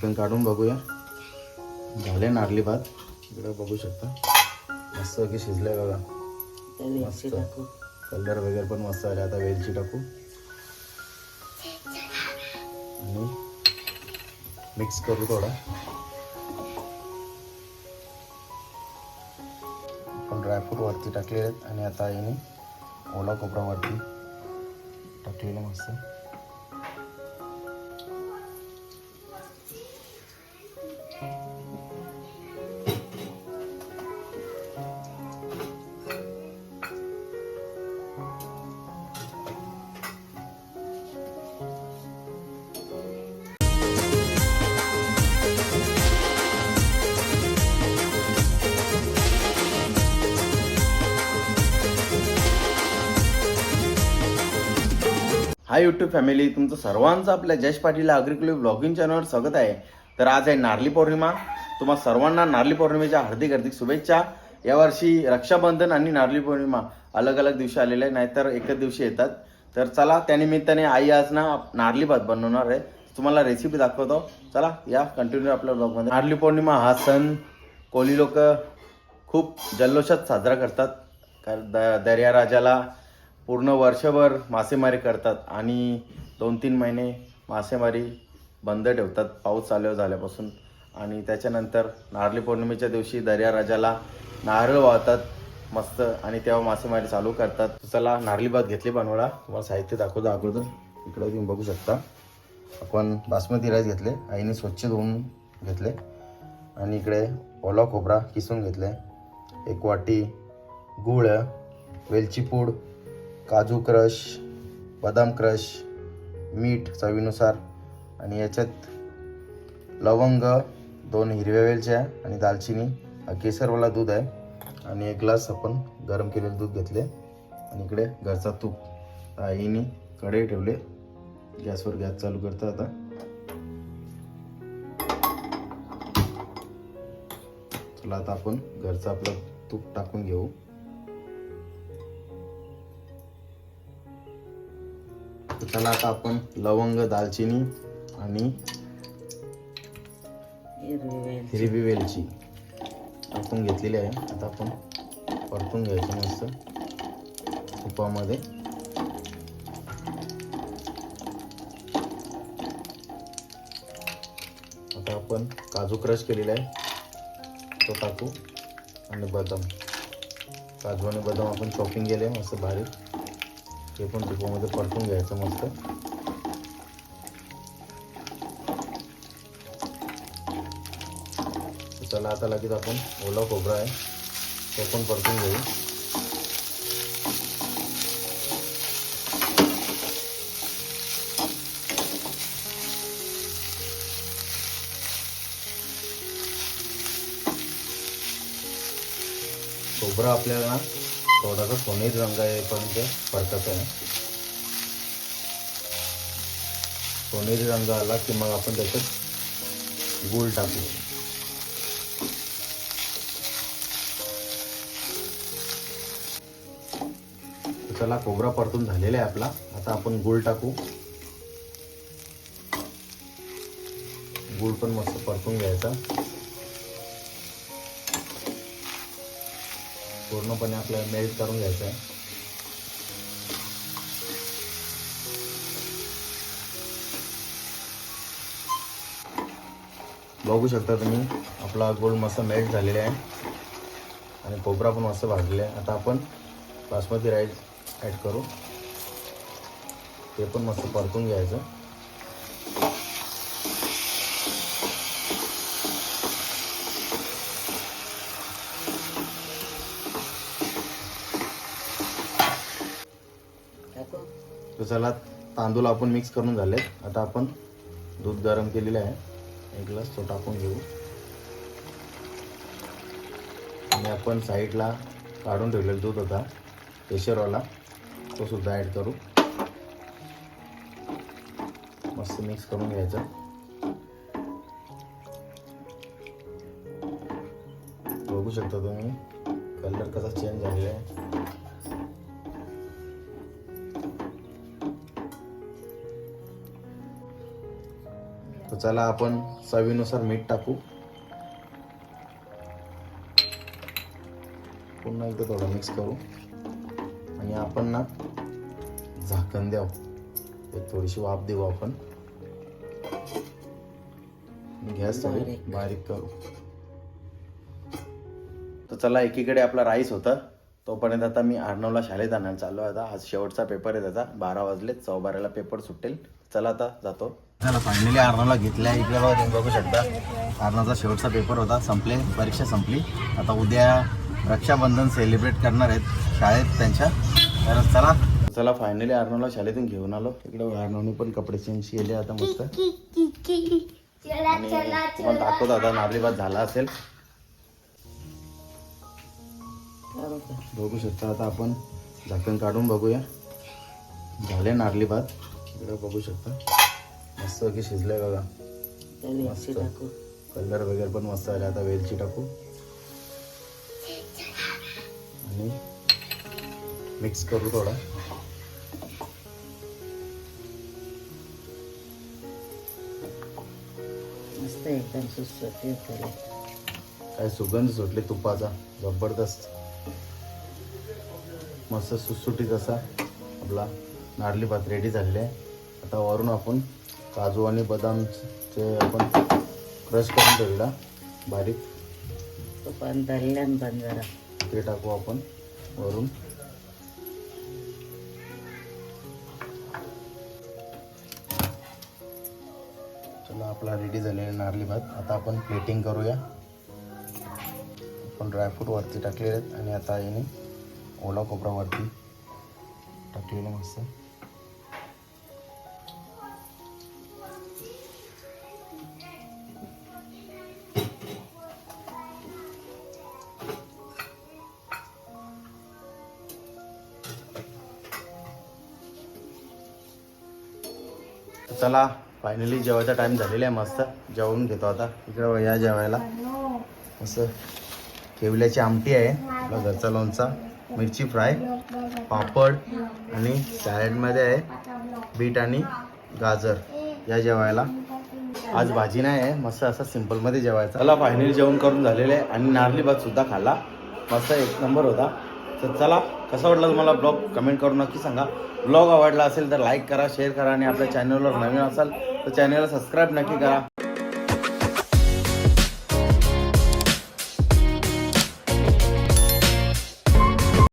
झाकण काढून बघूया. झाले नारली भात. इकडे बघू शकता. मस्त की शिजले बघा. मस्त. टाकू. कलर वगैरे पण मस्त आले. आता वेलची टाकू. आणि मिक्स करू थोडा. आपण ड्रायफ्रूट वरती टाकलेले आहेत. आणि आता याने ओला खोबरा वरती टाकलेलं मस्त. हाय यूट्यूब फॅमिली तुमचं सर्वांचं आपल्या जश पाटील अग्रिकुलर ब्लॉगिंग चॅनलवर स्वागत आहे. तर आज आहे नारली पौर्णिमा. तुम्हा सर्वांना नारली पौर्णिमेच्या हार्दिक हार्दिक शुभेच्छा. यावर्षी रक्षाबंधन आणि नारली पौर्णिमा अलग अलग दिवशी आलेले आहे नाहीतर एकच दिवशी येतात. तर चला त्यानिमित्ताने आई आज ना नारली भात बनवणार आहे. तुम्हाला रेसिपी दाखवतो. चला या कंटिन्यू आपल्या ब्लॉगमध्ये नारली पौर्णिमा हा सण कोळी लोक खूप जल्लोषात साजरा करतात. कारण द दर्या राजाला पूर्ण वर्षभर मासेमारी करतात आणि दोन तीन महिने मासेमारी बंद ठेवतात. पाऊस चालू झाल्यापासून. आणि त्याच्यानंतर नारळी पौर्णिमेच्या दिवशी दर्या राजाला नारळ वाहतात मस्त आणि तेव्हा मासेमारी चालू करतात. चला नारळी भात घेतली बनवला तुम्हाला साहित्य दाखवतो अगोदर. इकडे तुम्ही बघू शकता. आपण बासमती राईस घेतले. आईने स्वच्छ धुवून घेतले. आणि इकडे ओला खोबरा किसून घेतले. एक वाटी गूळ वेलची पूड काजू क्रश बदाम क्रश मीठ चवीनुसार आणि याच्यात लवंग दोन हिरव्या वेलच्या आणि दालचिनी हा केसरवाला दूध आहे. आणि एक ग्लास आपण गरम केलेलं दूध घेतले आणि इकडे घरचा तूप आईने कढई ठेवले. गॅसवर गॅस चालू करता आता. चला आता आपण घरचं आपलं तूप टाकून घेऊ. चला आता आपण लवंग दालचिनी आणि हिरवी वेलची टाकून घेतलेली आहे. आता आपण परतून घ्यायचं मस्त तुपामध्ये. आता आपण काजू क्रश केलेला आहे. तो टाकू. आणि बदाम. काजू आणि बदाम आपण चॉपिंग केले मस्त बारीक. ते पण तुपामध्ये परतून घ्यायचं मस्त. चला आता लगेच आपण ओला खोबरा आहे तो पण परतून घेऊ. कोबरा आपल्याला थोडासा सोनेरी रंग येईपर्यंत परतायचं आहे. सोनेरी रंग आला की मग आपण त्याच्यात गुळ टाकू. चला कोबरा परतून झालेला आहे आपला. आता आपण गूळ टाकू. गूळ पण मस्त परतून घ्यायचा. पूर्णपणे आपल्याला मेल्ट करून घ्यायचं आहे. बघू शकता तुम्ही आपला गोल्ड मस्त मेल्ट झालेला आहे. आणि खोबरा पण मस्त भाजलेला आहे. आता आपण बासमती राईस ॲड करू. ते पण मस्त परतून घ्यायचं. तर चला तांदूळ आपण मिक्स करून झाले आता आपण दूध गरम केलेलं आहे. एक ग्लास तो टाकून घेऊ. आणि आपण साईडला काढून ठेवलेला दूध होता केशरवाला तो सुद्धा ॲड करू. मस्त मिक्स करून घ्यायचं. बघू शकता तुम्ही कलर कसा चेंज झालेला आहे. तर चला आपण चवीनुसार मीठ टाकू. पुन्हा एकदा थोडं मिक्स करू. आणि आपण ना झाकण द्याव. एक थोडीशी वाफ देऊ आपण. गॅस थोडी बारीक. बारीक करू. तर चला एकीकडे आपला राईस होता. तोपर्यंत आता मी अर्णवला शाळेत आणायला चाललो आता आज शेवटचा पेपर आहे त्याचा. बारा वाजले चौ बाराला पेपर सुटेल. चला आता जातो. चला फायनली अर्णवला घेतल्या. इकडे बघा तुम्ही बघू शकता. अर्णवचा शेवटचा पेपर होता. संपले. परीक्षा संपली. आता उद्या रक्षाबंधन सेलिब्रेट करणार आहेत शाळेत त्यांच्या. तर चला. चला फायनली अर्णवला शाळेतून घेऊन आलो. इकडे अर्णवने पण कपडे चेंज केले. आता मस्त. दाखवतो आता भात झाला असेल? बघू शकता आता आपण झाकण काढून बघूया. झाले नारळी भात. इकडे बघू शकता. मस्त की शिजलंय बघा. मस्त. टाकू. कलर वगैरे पण मस्त आले. आता वेलची टाकू. आणि मिक्स करू थोडा. मस्त एकदम सुटसुटीत काय सुगंध सुटले तुपाचा. जबरदस्त. मस्त सुटसुटीत असा आपला नारळी भात रेडी झालेला आहे. आता वरून आपण काजू आणि बदामचे आपण क्रश करून ठेवला बारीक. तो पण धरल्यान पण जरा. ते टाकू आपण वरून. चला आपला रेडी झालेला नारळी भात. आता आपण प्लेटिंग करूया. आपण ड्रायफ्रूट वरती टाकलेले आहेत. आणि आता याने ओला खोबरा वरती टाकलेलं मस्त. चला फायनली जेवायचा टाइम झालेला आहे मस्त. जेवून घेतो आता. इकडे या जेवायला. मस्त. केवल्याची आमटी आहे. आपला घरचा लोणचा मिरची फ्राय पापड आणि सॅलडमध्ये आहे बीट आणि गाजर. या जेवायला. आज भाजी नाही आहे मस्त असं सिम्पलमध्ये जेवायचं. चला फायनली जेवण करून झालेलं आहे आणि नारली भातसुद्धा खाल्ला. मस्त एक नंबर होता. तर चला कसा वाटला तुम्हाला ब्लॉग कमेंट करून नक्की सांगा. ब्लॉग आवडला असेल तर लाईक करा शेअर करा आणि आपल्या चॅनलवर नवीन असाल तर चॅनलला सबस्क्राईब नक्की करा.